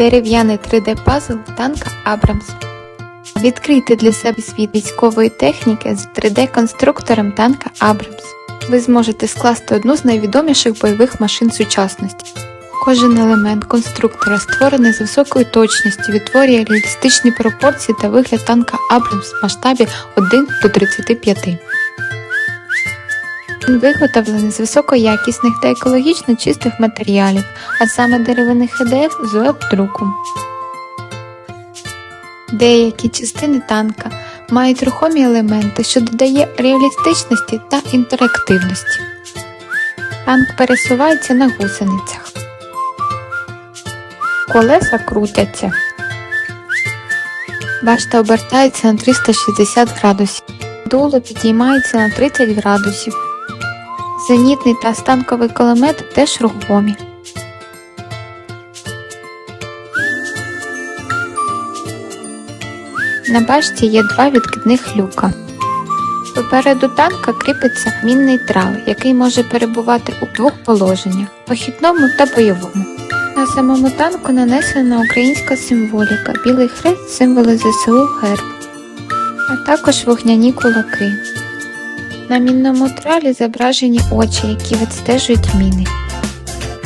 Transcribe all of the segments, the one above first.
Дерев'яний 3D-пазл танка Абрамс. Відкрийте для себе світ військової техніки з 3D-конструктором танка Абрамс. Ви зможете скласти одну з найвідоміших бойових машин сучасності. Кожен елемент конструктора створений з високою точністю, відтворює реалістичні пропорції та вигляд танка Абрамс в масштабі 1 до 35. Він виготовлений з високоякісних та екологічно чистих матеріалів, а саме деревини ХДФ з веб-друку. Деякі частини танка мають рухомі елементи, що додає реалістичності та інтерактивності. Танк пересувається на гусеницях. Колеса крутяться. Башта обертається на 360 градусів. Дуло підіймається на 30 градусів. Зенітний та станковий кулемет теж рухомі. На башті є два відкидних люка. Попереду танка кріпиться мінний трал, який може перебувати у двох положеннях похідному та бойовому. На самому танку нанесена українська символіка, білий хрест, символи ЗСУ герб, а також вогняні кулаки. На мінному тралі зображені очі, які відстежують міни.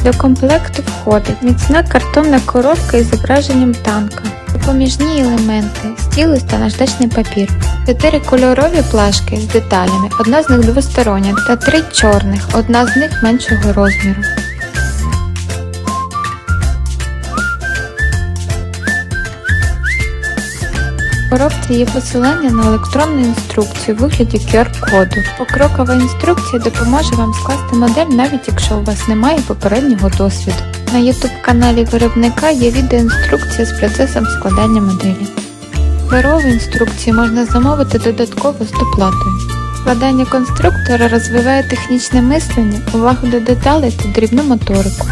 До комплекту входить міцна картонна коробка із зображенням танка, допоміжні елементи, стілус та наждачний папір, чотири кольорові плашки з деталями, одна з них двостороння та три чорних, одна з них меншого розміру. Коробці є посилання на електронну інструкцію у вигляді QR-коду. Покрокова інструкція допоможе вам скласти модель, навіть якщо у вас немає попереднього досвіду. На YouTube каналі виробника є відеоінструкція з процесом складання моделі. Паперові інструкції можна замовити додатково з доплатою. Складання конструктора розвиває технічне мислення, увагу до деталей та дрібну моторику.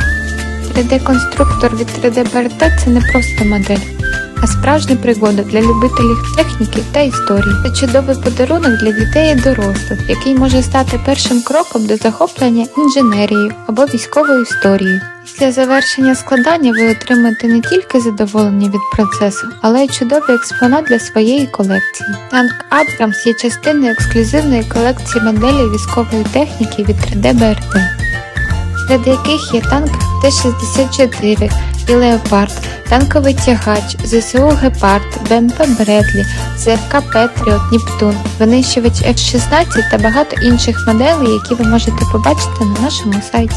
3D-конструктор від 3D-БРТ це не просто модель, а справжня пригода для любителів техніки та історії. Це чудовий подарунок для дітей і дорослих, який може стати першим кроком до захоплення інженерією або військовою історією. Після завершення складання ви отримаєте не тільки задоволення від процесу, але й чудовий експонат для своєї колекції. Танк Абрамс є частиною ексклюзивної колекції моделей військової техніки від 3D BRT серед яких є танк Т-64 і Леопард, танковий тягач, ЗСУ Гепард, БМП Бредлі, ЗРК Петріот, Нептун, винищувач F-16 та багато інших моделей, які ви можете побачити на нашому сайті.